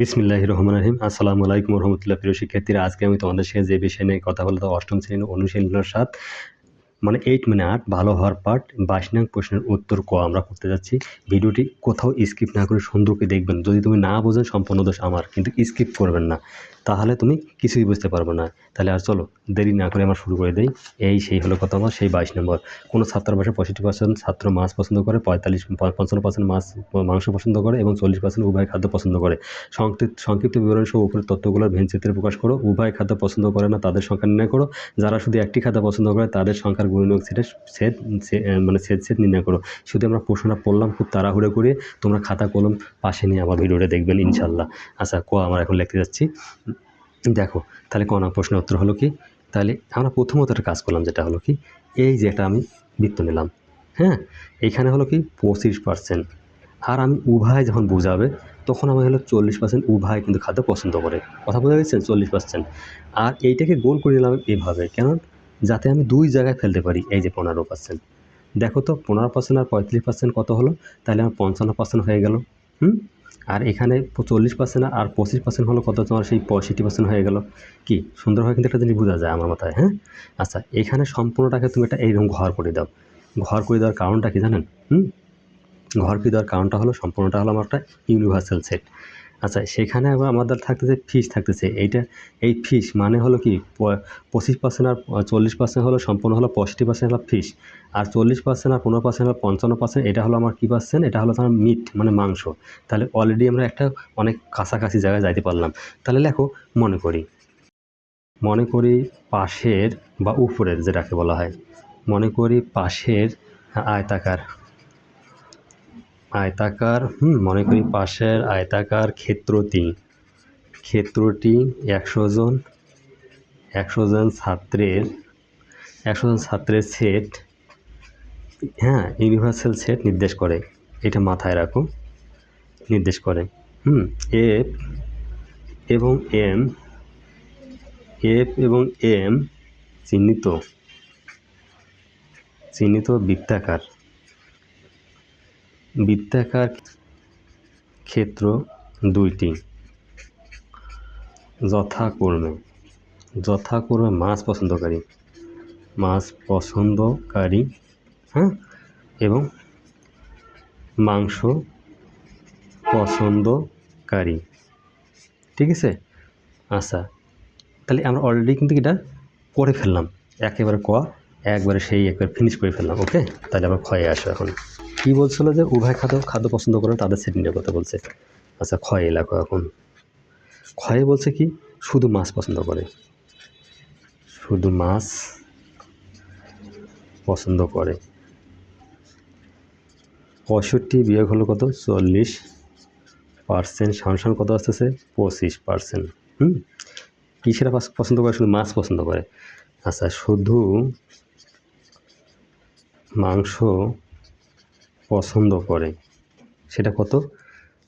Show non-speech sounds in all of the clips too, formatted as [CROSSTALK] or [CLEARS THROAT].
বিসমিল্লাহ রহমান রহিম। আসসালামু আলাইকুম রহমতুল্লাহ, প্রিয় শিক্ষার্থীরা, আজকে আমি তোমাদের সাথে যে বিষয় নিয়ে কথা বলতে অষ্টম শ্রেণির অনুশীলনের সাত মানে এইট মানে আট, ভালো হওয়ার পার্ট বাইশ প্রশ্নের উত্তর ক আমরা করতে যাচ্ছি। ভিডিওটি কোথাও স্কিপ না করে সুন্দরকে দেখবেন। যদি তুমি না বোঝেন, সম্পূর্ণ দোষ আমার, কিন্তু স্কিপ করবেন না। তাহলে তুমি কিছুই বুঝতে পারবে না। তাহলে আর চলো, দেরি না করে আমরা শুরু করে দেই। এই সেই হলো কথা আমার সেই বাইশ নম্বর। কোনো ছাত্র ভাষা পঁয়ষট্টি পার্সেন্ট ছাত্র মাছ পছন্দ করে, পঁয়তাল্লিশ পঞ্চান্ন পার্সেন্ট মাছ, মাংস পছন্দ করে এবং চল্লিশ পার্সেন্ট উভয় খাদ্য পছন্দ করে। সংক্ষিপ্ত সংক্ষিপ্ত বিবরণ সহ উপরের তথ্যগুলোর ভিন চিত্রে প্রকাশ করো। উভয় খাদ্য পছন্দ করে না, তাদের সংখ্যা নির্ণয় করো। যারা শুধু একটি খাদ্য পছন্দ করে, তাদের সংখ্যার গুণনীয়ক সেটে সেট সে- মানে সেট সেট নির্ণয় করো। শুধু আমরা প্রশ্নটা পড়লাম, খুব তাড়াহুড়ো করে তোমরা খাতা, কলম পাশে নিয়ে আমার ভিডিওটা দেখবেন ইনশাল্লাহ আচ্ছা ক, আমরা এখন লিখতে যাচ্ছি। দেখো, তাহলে ক না প্রশ্নের উত্তর হলো কি? তাহলে আমরা প্রথমত একটা কাজ করলাম, যেটা হলো কি? এই যে একটা আমি বৃত্ত নিলাম হ্যাঁ? এইখানে হলো কি? পঁচিশ পার্সেন্ট আর আমি উভয় যখন বোঝাবে, তখন আমি হলো চল্লিশ পার্সেন্ট উভয় কিন্তু খাদ্য পছন্দ করে। কথা বোঝা গেছে? চল্লিশ পার্সেন্ট আর এইটাকে গোল করে নিলাম এভাবে। কেন যাতে আমি দুই জায়গায় ফেলতে পারি, এই যে পনেরো পার্সেন্ট দেখো তো, পনেরো পার্সেন্ট আর পঁয়ত্রিশ পার্সেন্ট কত হলো? তাহলে আমার পঞ্চান্ন পার্সেন্ট হয়ে গেল। হুম? আর এখানে চল্লিশ পার্সেন্ট আর পঁচিশ পার্সেন্ট হলো কত? তোমার সেই পঁয়ষট্টি পার্সেন্ট হয়ে গেল। কি? সুন্দরভাবে কিন্তু একটা জিনিস বোঝা যায় আমার মাথায় হ্যাঁ? আচ্ছা এখানে সম্পূর্ণটাকে তুমি একটা এইরকম ঘর করে দাও। ঘর করে দেওয়ার কারণটা কি জানেন? হুম? ঘর করে দেওয়ার কারণটা হলো, সম্পূর্ণটা হলো আমার একটা ইউনিভার্সাল সেট আচ্ছা সেখানে আবার আমাদের থাকতেছে ফিস থাকতেছে। এইটা, এই ফিস মানে হলো কি? পঁচিশ পার্সেন্ট আর চল্লিশ পার্সেন্ট হলো সম্পূর্ণ হলো পঁয়ষট্টি পার্সেন্ট হলো ফিস আর চল্লিশ পার্সেন্ট আর পনেরো পার্সেন্ট হলো পঞ্চান্ন পার্সেন্ট এটা হলো আমার কী পার্সেন্ট এটা হলো তোমার মিট মানে মাংস। তাহলে অলরেডি আমরা একটা অনেক কাছাকাছি জায়গায় যাইতে পারলাম। তাহলে লেখো, মনে করি। মনে করি পাশের বা উপরের যেটাকে বলা হয়। মনে করি পাশের আয়তাকার। আয়তাকার, হুম, মনে করি পাশের আয়তাকার ক্ষেত্রটি। ক্ষেত্রটি একশো জন একশো জন ছাত্রের, একশো জন ছাত্রের সেট হ্যাঁ ইউনিভার্সাল সেট নির্দেশ করে। এটা মাথায় রাখো, নির্দেশ করে। হুম, এফ এবং এম, এফ এবং এম চিহ্নিত চিহ্নিত বৃত্তাকার। বৃত্তাকার ক্ষেত্র দুইটি। যথাক্রমে যথাক্রমে মাছ পছন্দকারী। মাছ পছন্দকারী হ্যাঁ? এবং মাংস পছন্দকারী। ঠিক আছে? আচ্ছা তাহলে আমরা অলরেডি কিন্তু এটা করে ফেললাম। একেবারে ক, একবারে সেই, একবার ফিনিশ করে ফেললাম ওকে তাহলে আমরা ক্ষয়ে আসো এখন। কী বলছিল যে উভয় খাদ্য খাদ্য পছন্দ করে তাদের সেটিংয়ের কথা বলছে। আচ্ছা ক্ষয় এলাকা এখন। ক্ষয়ে বলছে কি, শুধু মাছ পছন্দ করে। শুধু মাছ পছন্দ করে। পঁয়ষট্টি বিয়োগ হলো কত? চল্লিশ পার্সেন্ট। সামসান কত আসতেছে? পঁচিশ পার্সেন্ট। হুম? কিসেরা পছন্দ করে? শুধু মাছ পছন্দ করে। আচ্ছা শুধু মাংস পছন্দ করে। সেটা কত?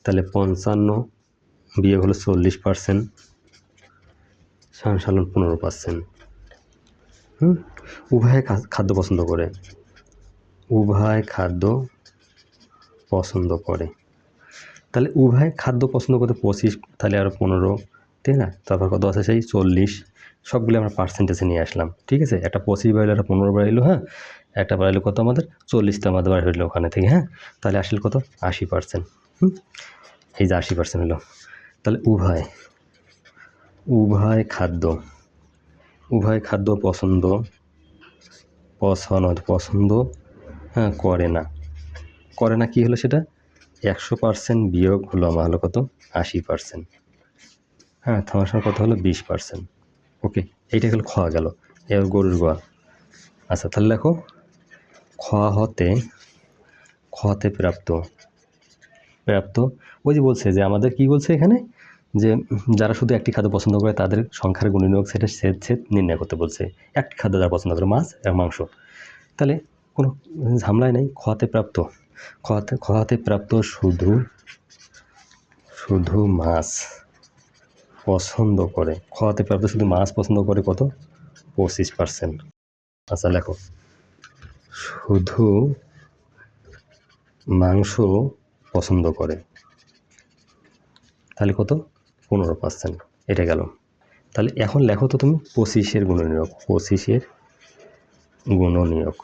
তাহলে পঞ্চান্ন বিয়োগ হলো চল্লিশ পার্সেন্ট সালন পনেরো পার্সেন্ট হুম? উভয় খাদ্য পছন্দ করে। উভয় খাদ্য পছন্দ করে। তাহলে উভয় খাদ্য পছন্দ করতে পঁচিশ, তাহলে আরও পনেরো ঠিক না? তারপর কত আছে সেই চল্লিশ? সবগুলো আমরা পার্সেন্টেজে নিয়ে আসলাম, ঠিক আছে? একটা পঁচিশ বাড়িলো একটা পনেরো বাড়িলো হ্যাঁ? একটা বাড়িলো কত আমাদের? চল্লিশটা আমাদের বাড়ি হইল ওখানে থেকে হ্যাঁ? তাহলে আসলে কত? আশি পার্সেন্ট এই যে আশি পার্সেন্ট হলো। তাহলে উভয় উভয় খাদ্য উভয় খাদ্য পছন্দ পছন্দ পছন্দ হ্যাঁ করে না। করে না কি হলো সেটা? একশো পার্সেন্ট বিয়োগ হলো আমার হলো কত? আশি পার্সেন্ট হ্যাঁ থামাশার কত হলো? বিশ পার্সেন্ট ওকে, এইটা হলো খাওয়া গেল। এবার গরুর গোয়া। আচ্ছা তাহলে দেখো খাওয়া হতে প্রাপ্ত। প্রাপ্ত? ওই যে বলছে যে আমাদের কি বলছে এখানে? যে যারা শুধু একটি খাদ্য পছন্দ করে তাদের সংখ্যার গুণনীয়ক সেটা সেট সেট নির্ণয় করতে বলছে। একটি খাদ্য যারা পছন্দ করে মাছ এবং মাংস। তাহলে কোনো ঝামেলাই নেই খাওয়াতে প্রাপ্ত। খাওয়াতে খাওয়াতে প্রাপ্ত শুধু শুধু মাছ পছন্দ করে। খাওয়াতে প্রাপ্ত শুধু মাছ পছন্দ করে কত? পঁচিশ পার্সেন্ট আচ্ছা লেখো। শুধু মাংস পছন্দ করে। তাহলে কত? পনেরো পার্সেন্ট এটা গেল। তাহলে এখন লেখো তো তুমি পঁচিশের গুণনীয়ক পঁচিশের গুণনীয়ক।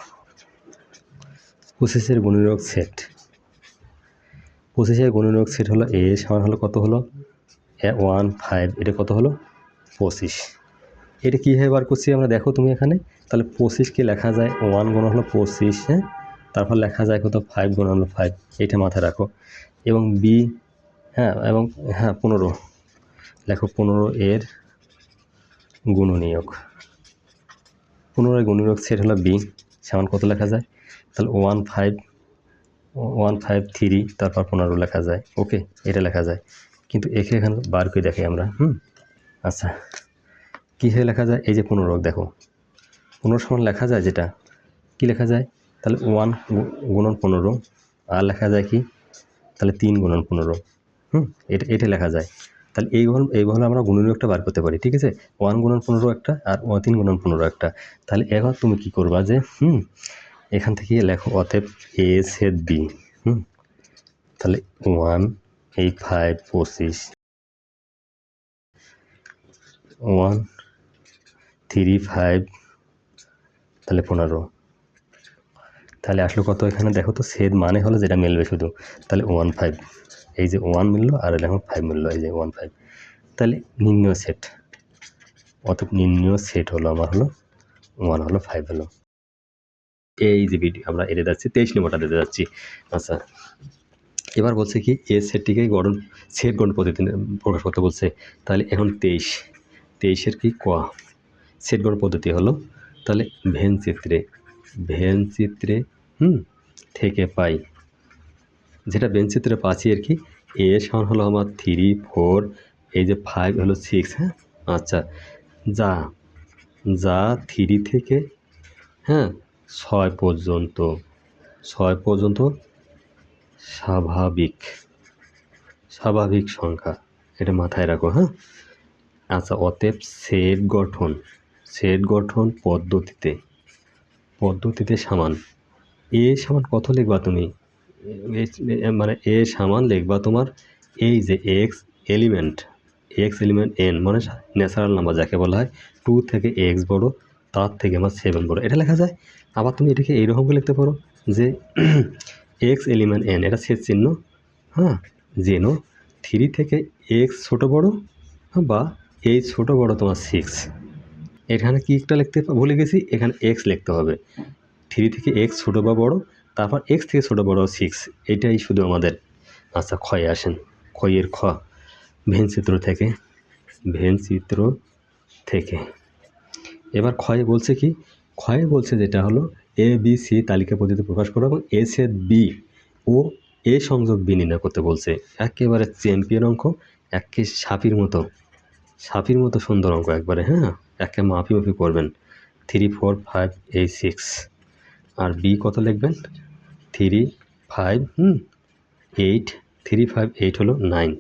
পঁচিশের গুণনীয়ক সেট। পঁচিশের গুণনীয়ক সেট হলো এ, সমান হলো কত হলো? ওয়ান, ফাইভ, এটা কত হলো? পঁচিশ। এটা কীভাবে বার করছি আমরা? দেখো তুমি এখানে। তাহলে পঁচিশকে লেখা যায়? ওয়ান গুণ হলো পঁচিশ হ্যাঁ? তারপর লেখা যায় কত? ফাইভ গুণ হলো ফাইভ এটা মাথায় রাখো। এবং বি হ্যাঁ এবং হ্যাঁ পনেরো। লেখো পনেরো এর গুণনীয়ক। পনেরো গুণনীয়ক সেট হলো বি সেমন কত লেখা যায়? তাহলে one five one five three তারপর পনেরো লেখা যায়। ওকে এটা লেখা যায়। কিন্তু একে এখানে বার করে দেখি আমরা, হুম? আচ্ছা। কীভাবে লেখা যায়? এই যে পনেরো দেখো। পনেরো সমান লেখা যায় যেটা? কি লেখা যায়? তাহলে ওয়ান গুণন পনেরো আর লেখা যায় কি? তাহলে তিন গুণন পনেরো হুম? এটা এটা লেখা যায়। তাহলে এইভাবে এইভাবে আমরা গুণনীয়কটা বার করতে পারি, ঠিক আছে? ওয়ান গুণন পনেরো একটা আর তিন গুণন পনেরো একটা। তাহলে এখন তুমি কি করবা যে, হুম? এখান থেকে লেখো অতএব এ সেদ বি হুম? তাহলে ওয়ান এইট ফাইভ পঁচিশ ওয়ান থ্রি ফাইভ, তাহলে পনেরো। তাহলে আসলে কত এখানে? দেখো তো সেদ মানে হলো যেটা মিলবে শুধু। তাহলে ওয়ান ফাইভ। এই যে ওয়ান মিললো, আর এখন ফাইভ মিললো, এই যে ওয়ান ফাইভ। তাহলে নিম্ন সেট অত নিম্ন সেট হলো আমার হলো, ওয়ান হলো, ফাইভ হলো। এই যে ভিডিও, আমরা এড়ে যাচ্ছি, তেইশ নম্বরটা দিতে যাচ্ছি। আচ্ছা। এবার বলছে কি, এ সেটটিকে গঠন সেট গঠন পদ্ধতি প্রকাশ করতে বলছে। তাহলে এখন তেইশ। তেইশের কি ক? সেট গঠন পদ্ধতি হলো, তাহলে ভেন চিত্রে ভেন চিত্রে, হুম, থেকে পাই। যেটা ভেন চিত্রে পাচ্ছি আর কি, এ সমান হলো আমার থ্রি ফোর এই যে ফাইভ হলো সিক্স হ্যাঁ? আচ্ছা যা যা থ্রি থেকে হ্যাঁ ছয় পর্যন্ত ছয় পর্যন্ত স্বাভাবিক স্বাভাবিক সংখ্যা, এটা মাথায় রাখো হ্যাঁ? আচ্ছা অতএব সেট গঠন সেট গঠন পদ্ধতিতে পদ্ধতিতে সমান। এ সমান কত লিখবা তুমি? মানে এ সমান লিখবা তোমার এই যে x element x element n মানে ন্যাচারাল নাম্বার যাকে বলা হয় টু থেকে এক্স বড়, তার থেকে আমার সেভেন বড়। এটা লেখা যায়? আবার তুমি এটাকে এইরকম করে লিখতে পারো যে এক্স এলিমেন্ট এন এটা শেষ চিহ্ন হ্যাঁ? যেন থ্রি থেকে এক্স ছোটো বড় বা এই ছোটো বড় তোমার সিক্স এখানে কি একটা লিখতে ভুলে গেছি, এখানে এক্স লিখতে হবে। থ্রি থেকে এক্স ছোটো বা বড়, তারপর এক্স থেকে ছোটো বড় সিক্স এটাই শুধু আমাদের। আচ্ছা ক্ষয়ে আসেন। ক্ষয়ের খ। ভেন চিত্র থেকে, ভেন চিত্র থেকে। এবার ক্ষয়ে বলছে কি? ক্ষয়ে বলছে যেটা হলো এ বি সি তালিকা পদ্ধতি প্রকাশ করো এবং এ সে বি ও এ সংযোগ বি নির্ণয় করতে বলছে। একেবারে চ্যাম্পিয়ন অঙ্ক, একে সাপির মতো সাপির মতো সুন্দর অঙ্ক একবারে হ্যাঁ? একে মাফি মাপি করবেন। Three four five eight six আর বি কত লিখবেন? থ্রি ফাইভ হুম এইট থ্রি ফাইভ এইট হলো নাইন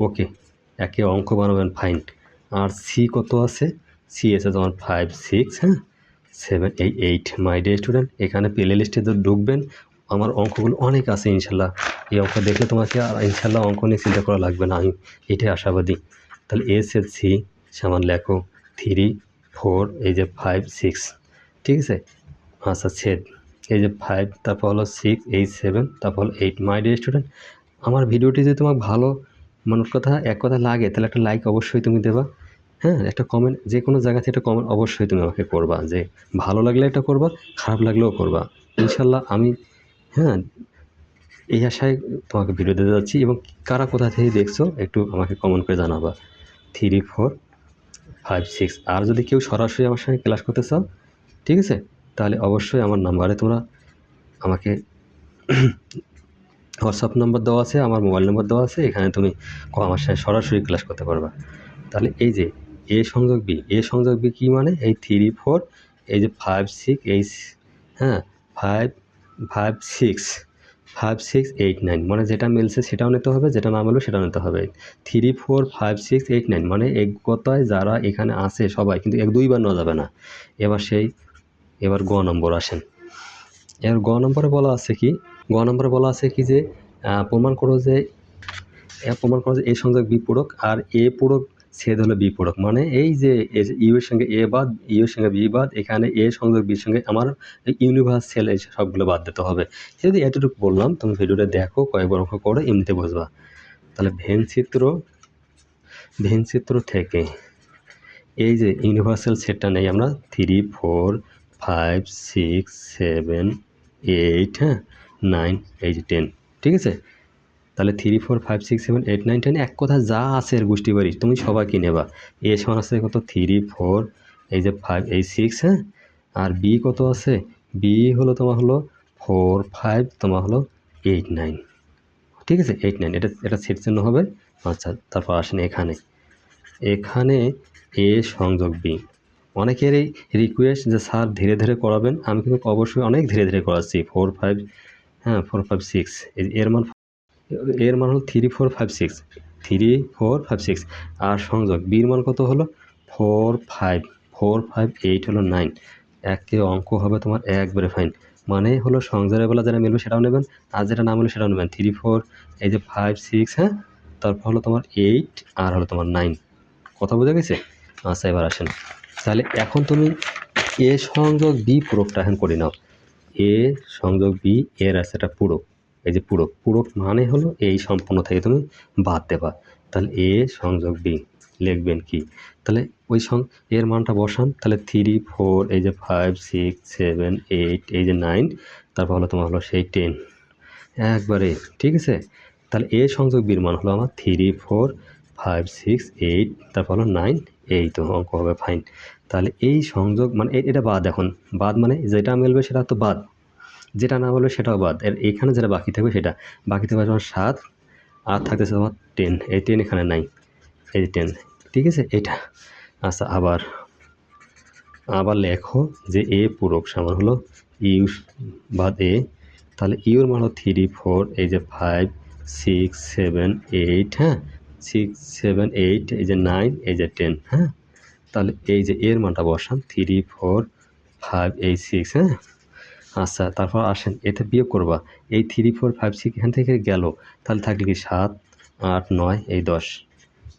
ওকে একে অঙ্ক বানাবেন ফাইন আর সি কত আছে? সি এসে তোমার ফাইভ সিক্স হ্যাঁ? সেভেন এই এইট মাই ডে স্টুডেন্ট এখানে প্লে লিস্টে তো ঢুকবেন। আমার অঙ্কগুলো অনেক আছে, ইনশাল্লাহ। এই অঙ্ক দেখলে তোমাকে আর ইনশাল্লাহ অঙ্ক নিয়ে চিন্তা করা লাগবে না, আমি এটাই আশাবাদী। তাহলে এস এল সি সমান লেখো। থ্রি, ফোর, এই যে ফাইভ, সিক্স, ঠিক আছে? আচ্ছা ছেদ। এই যে ফাইভ, তারপর হলো সিক্স, এইট, সেভেন, তারপর হলো এইট, মাই ডে স্টুডেন্ট। আমার ভিডিওটি যদি তোমার ভালো মনের কথা, এক কথা লাগে, তাহলে একটা লাইক অবশ্যই তুমি দেবা। হ্যাঁ একটা কমেন্ট যে কোনো জায়গা থেকে একটা কমেন্ট অবশ্যই তুমি আমাকে করবা, যে ভালো লাগলে এটা করবা, খারাপ লাগলেও করবা। ইনশাল্লাহ আমি হ্যাঁ এই আশায় তোমাকে ভিডিও দিতে যাচ্ছি এবং কারা কোথা থেকে দেখছ, একটু আমাকে কমেন্ট করে জানাবা। থ্রি, ফোর ফাইভ সিক্স আর যদি কেউ সরাসরি আমার সঙ্গে ক্লাস করতে চাও, ঠিক আছে? তাহলে অবশ্যই আমার নাম্বারে তোমরা আমাকে [CLEARS THROAT] হোয়াটসঅ্যাপ নাম্বার দেওয়া আছে, আমার মোবাইল নাম্বার দেওয়া আছে, এখানে তুমি আমার সাথে সরাসরি ক্লাস করতে পারবা। তাহলে এই যে এ সংযোগ বি এ সংযোগ বি কী মানে? এই থ্রি ফোর এই যে ফাইভ সিক্স এই হ্যাঁ five five six five six eight nine মানে যেটা মিলছে সেটাও নিতে হবে, যেটা না মিলবে সেটাও নিতে হবে। Three four five six eight nine মানে এক কথায় যারা এখানে আছে সবাই, কিন্তু এক দুইবার নেওয়া যাবে না। এবার সেই, এবার গ নম্বর আসেন। এবার গ নম্বরে বলা আছে কি, গ নম্বরে বলা আছে কি যে প্রমাণ করো যে প্রমাণ করো যে এ সংযোগ বি পূরক আর এ পূরক ছেদ হলো বি পূরক। মানে এই যে ইউ এর সঙ্গে এ বাদ ইউ এর সঙ্গে বি বাদ, এখানে এ সংযোগ বির সঙ্গে আমার ইউনিভার্সাল এই সবগুলো বাদ দিতে হবে। যদি এতটুকু বললাম, তুমি ভিডিওটা দেখো, কয়েকবার অঙ্ক করে, এমনিতে বুঝবা। তাহলে ভেন চিত্র ভেন চিত্র থেকে এই যে ইউনিভার্সাল সেটটা নেই আমরা three four five six seven eight হ্যাঁ নাইন এই যে টেন ঠিক আছে? তাহলে three four five six seven eight nine ten এক কথা যা আছে এর গোষ্ঠী বাড়ি তুমি সবাইকে নেবা। এ সমান আছে কত? থ্রি ফোর এই যে ফাইভ এই সিক্স হ্যাঁ? আর বি কত আছে? বি হলো তোমার হলো ফোর ফাইভ তোমার হলো এইট নাইন ঠিক আছে? এইট নাইন এটা এটা সেট চিহ্ন হবে। আচ্ছা তারপর আসেন এখানে। এখানে এ সংযোগ বি অনেকেরই রিকোয়েস্ট যে স্যার ধীরে ধীরে করাবেন, আমি কিন্তু অবশ্যই অনেক ধীরে ধীরে করাচ্ছি। ফোর ফাইভ হ্যাঁ ফোর ফাইভ সিক্স এর মান এর মান হলো three four five six three four five six আর সংযোগ বির মান কত হলো? Four five four five eight হলো নাইন একে অঙ্ক হবে তোমার একবারে ফাইন মানে হলো সংযোগের বেলা যেটা মিলবে সেটাও নেবেন, আর যেটা না মিলবে সেটাও নেবেন। থ্রি ফোর এই যে ফাইভ সিক্স হ্যাঁ? তারপর হলো তোমার এইট আর হলো তোমার নাইন কথা বোঝা গেছে? আচ্ছা এবার আসেন। তাহলে এখন তুমি এ সংযোগ বি পূরকটা এখন করে নাও। এ সংযোগ বি এর আছে এটা পূরক এই যে পূরক পূরক মানে হলো এই সম্পূর্ণ থেকে তুমি বাদ দেবা। তাহলে এ সংযোগ বি, লিখবেন কি? তাহলে ওই সং, এর মানটা বসান, তাহলে থ্রি ফোর এই যে ফাইভ সিক্স সেভেন এইট এই যে নাইন তারপর হলো তোমার হলো সেই টেন একবারে, ঠিক আছে? তাহলে এ সংযোগ বির মান হলো আমার three four five six eight তারপর হলো নাইন এই তো অঙ্ক হবে ফাইন তাহলে এই সংযোগ মানে এটা বাদ এখন। বাদ মানে যেটা মিলবে সেটা তো বাদ। যেটা না বলবে সেটাও বাদ। এর এখানে যেটা বাকি থাকবে সেটা। বাকি থাকবে তোমার সাত, আর থাকতেছে তোমার টেন এই টেন এখানে নাই। এই টেন ঠিক আছে? এটা আচ্ছা আবার আবার লেখো যে এ পূরক সমান হলো ইউ বাদ এ। তাহলে ইউর মান হলো থ্রি ফোর এই যে ফাইভ সিক্স সেভেন এইট হ্যাঁ? সিক্স সেভেন এইট এই যে নাইন এই যে টেন হ্যাঁ? তাহলে এই যে এর মানটা বসান। Three four five eight six হ্যাঁ? আচ্ছা তারপর আসেন, এতে বিয়োগ করবা। এই থ্রি ফোর ফাইভ সিক্স এখান থেকে গেল, তাহলে থাকলে কি সাত, আট, নয়, এই দশ।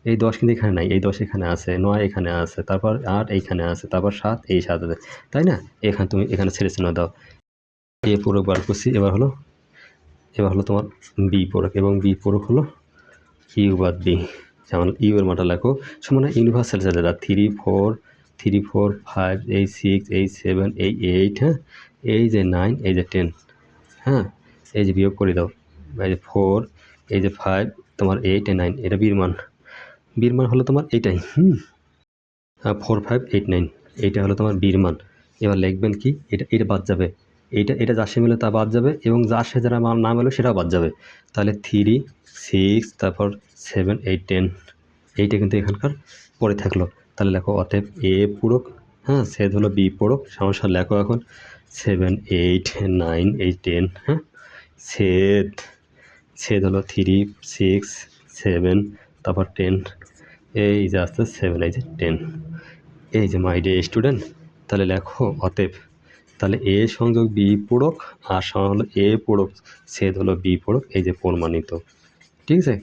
এই দশ কিন্তু এখানে নাই, এই দশ এখানে আছে, নয় এখানে আছে, তারপর আট এইখানে আছে, তারপর সাত, এই সাত আছে। তাই না? এখানে তুমি এখানে ছেড়ে চিহ্ন দাও। এ পূরক বার করছি, এবার হলো এবার হলো তোমার বি পূরক, এবং বি পূরক হলো ইউ বাদ বি যেমন ইউ এর মানটা লেখো, সমান ইউনিভার্সাল যেটা three four three four five এই সিক্স এই সেভেন এই এইট হ্যাঁ? এই যে নাইন এই যে টেন হ্যাঁ? এই যে বিয়োগ করে দাও। এই যে ফোর এই যে ফাইভ তোমার এইট এ নাইন এটা বীর মান বীর মান হলো তোমার এইটাই, হুম? ফোর ফাইভ এইট নাইন এইটা হলো তোমার বীর মান এবার লিখবেন কি? এটা এটা বাদ যাবে। এইটা এটা যার সে মিলে তা বাদ যাবে এবং যার সে যারা না মিলে সেটাও বাদ যাবে। তাহলে থ্রি সিক্স তারপর সেভেন এইট টেন এইটা কিন্তু এখানকার পরে থাকল। তাহলে লেখো অতএব এ পূরক হ্যাঁ? সেদ হলো বি পূরক সমস্যা লেখো এখন। Seven eight nine eight ten হ্যাঁ ছেদ ছেদ হলো থ্রি সিক্স সেভেন তারপর টেন এই যে আসতে সেভেন এই যে টেন এই যে মাই ডে স্টুডেন্ট তাহলে লেখো অতএব, তাহলে এ সংযোগ বি পূরক, আর সমান হলো এ পূরক ছেদ হলো বি পূরক, এই যে প্রমাণিত। ঠিক আছে?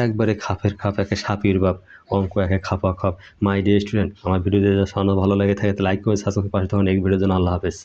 একবারে খাপের খাপ, একে সাপির বাপ, অঙ্ক একে খাপা খাপ। মাই ডে স্টুডেন্ট আমার ভিডিও যদি সামনে ভালো লাগে থাকে লাইক করে সাবস্ক্রাইব পাশে তখন এক ভিডিওর জন্য আল্লাহ হাফেজ।